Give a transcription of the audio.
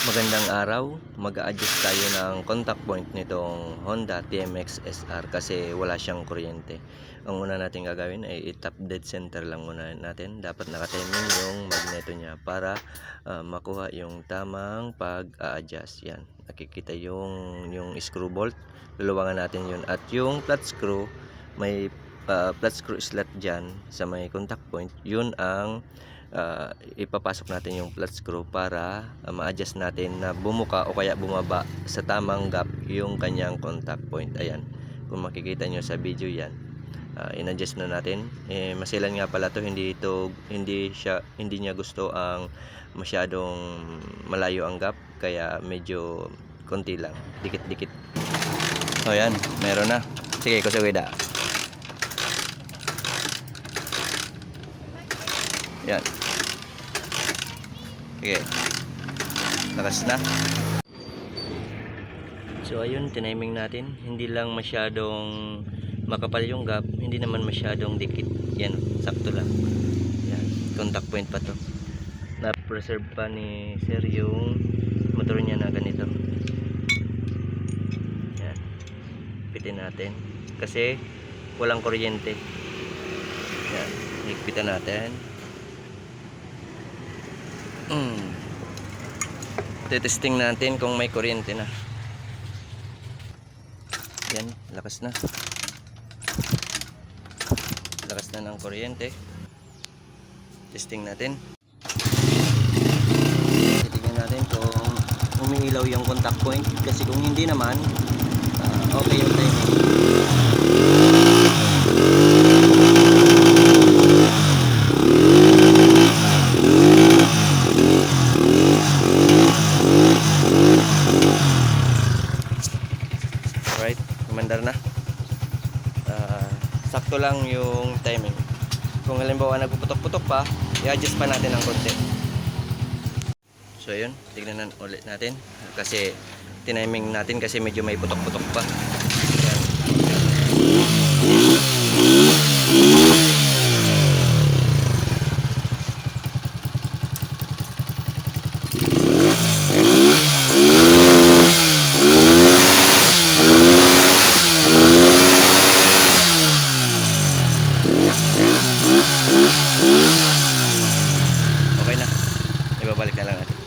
Magandang araw. Mag-a-adjust tayo ng contact point nitong Honda TMX SR kasi wala siyang kuryente. Ang una natin gagawin ay i-tap dead center lang muna natin. Dapat nakatiming yung magneto niya para ah, makuha yung tamang pag-a-adjust. Yan. Nakikita yung, yung screw bolt. Luluwangan natin yun. At yung flat screw, may ah, flat screw slot dyan sa may contact point. Yun ang ah, ipapasok natin yung flat screw para ah, ma-adjust natin na bumuka o kaya bumaba sa tamang gap yung kanyang contact point. Ayan. Kung makikita nyo sa video yan. ah, in-adjust na natin. Eh, masilan nga pala to hindi ito hindi siya hindi niya gusto ang masyadong malayo ang gap kaya medyo konti lang. Dikit-dikit. So yan, meron na. Sige, kusawida. Yan. Sige. Lakas na. So ayun, tiniming natin. Hindi lang masyadong makapal yung gap, hindi naman masyadong dikit. Yan, sakto lang. Yan, contact point pa to. Na-preserve pa ni Sir yung motor niya na ganito. Yan. Pitin natin. Kasi walang kuryente. Yan, higpitan natin. Mm. Tetesting natin kung may kuryente na. Yan, lakas na. Lakas na ng kuryente. Testing natin. Titingnan natin kung umiilaw yung contact point kasi kung hindi naman ah, okay yung timing. December na? Uh, sakto lang yung timing. Kung halimbawa nagpuputok-putok pa i-adjust pa natin ng konti. So yun tignan na ulit natin. Kasi tiniming natin kasi medyo may putok-putok pa. Ayan. trả lời.